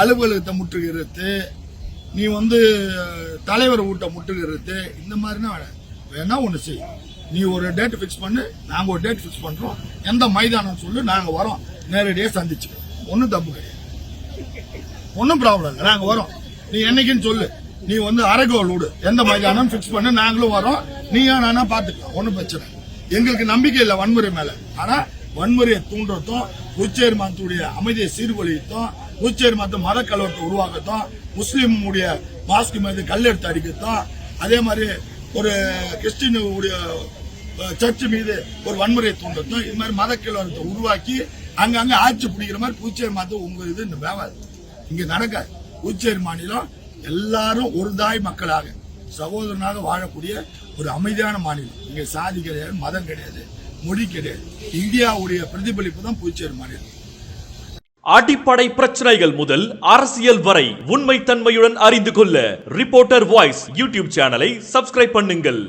அலுவலகத்தை முற்றுகிறது நீ வந்து தலைவர் வீட்டை முற்றுகிறது இந்த மாதிரினா வேணாம். வேணா ஒன்று செய். நீ ஒரு டேட் ஃபிக்ஸ் பண்ணு நாங்கள் ஒரு டேட் ஃபிக்ஸ் பண்ணுறோம் எந்த மைதானம் சொல்லு நாங்கள் வரோம். நேரடியாக சந்திச்சுக்கிறோம் ஒன்றும் தப்பு கிடையாது. ஒன்றும் ப்ராப்ளம் இல்லை. நாங்கள் வரோம். நீ என்னைக்குன்னு சொல்லு. நீ வந்து அரைகோல் விடு. எந்த மைதானம் ஃபிக்ஸ் பண்ணு நாங்களும் வரோம். நீயா நானா பார்த்துக்கலாம் ஒன்றும் பிரச்சனை இல்லை. எங்களுக்கு நம்பிக்கை இல்லை வன்முறை மேலே. ஆனால் வன்முறையை தூண்டுறதும் உச்சேர்மானத்துடைய அமைதியை சீர்குலைத்தும் உச்சேர்மானத்து மத கலவரத்தை உருவாக்கத்தான் முஸ்லீம் உடைய மாஸ்க் மீது கல்லெடுத்து அடிக்கத்தான் அதே மாதிரி ஒரு கிறிஸ்டின் உடைய சர்ச் மீது ஒரு வன்முறையை தூண்டத்தும் இது மாதிரி மத உருவாக்கி அங்கங்க ஆட்சி பிடிக்கிற மாதிரி புதுச்சேரி மாதம் உங்க இது இந்த வேவாது இங்க நடக்காது. புதுச்சேரி மாநிலம் எல்லாரும் ஒரு தாய் மக்களாக சகோதரனாக வாழக்கூடிய ஒரு அமைதியான மாநிலம். இங்க சாதி கிடையாது மதம் கிடையாது மொழி கிடையாது. இந்தியாவுடைய பிரதிபலிப்பு தான் புதுச்சேரி மாநிலம். அடிப்படை பிரச்சனைகள் முதல் அரசியல் வரை உண்மை தன்மையுடன் அறிந்து கொள்ள ரிப்போர்ட்டர் வாய்ஸ் யூடியூப் சேனலை சப்ஸ்கிரைப் பண்ணுங்கள்.